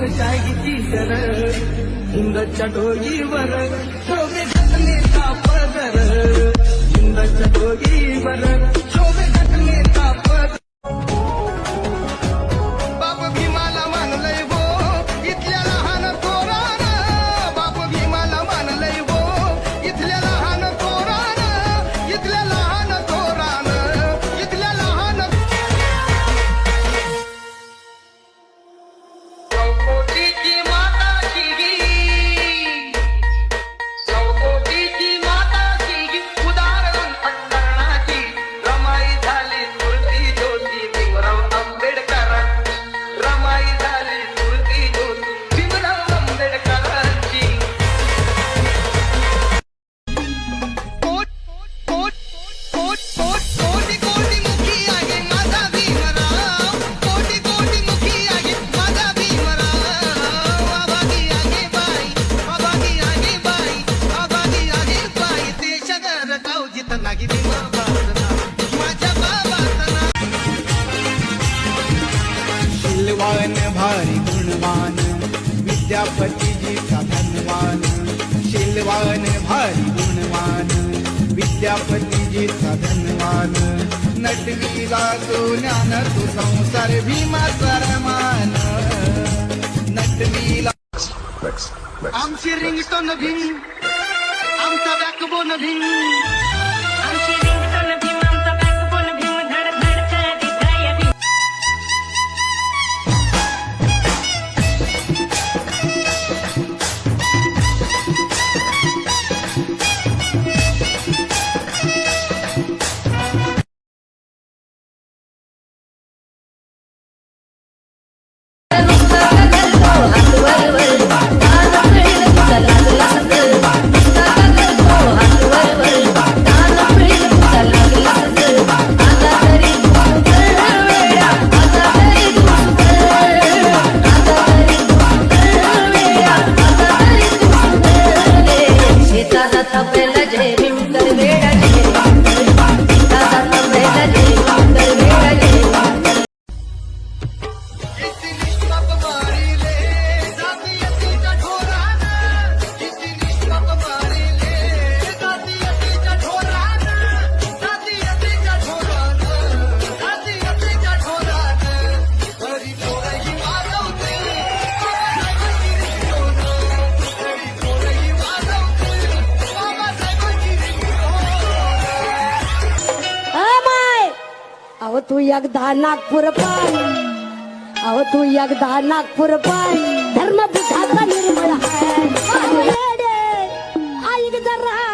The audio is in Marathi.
जायची शरण इंदच्या डोगीवर शोभे पदर. इंदच्या डोगीवर. वाट शिलवान भारी गुणवान विद्यापतीजीचा धनवान. शिलवान भारी गुणवान विद्यापतीजीचा धनवान. नटवीला लागो ज्ञान तो संसार भीमा सरमान नटवीला आमची रिंगटोन भिंग आमचा बॅकबोन भिंग. तू एकदा नागपूर पाय. अहो तू एकदा नागपूर पाय. धर्म बुद्धाचा निर्मळ आहे. ऐक जरा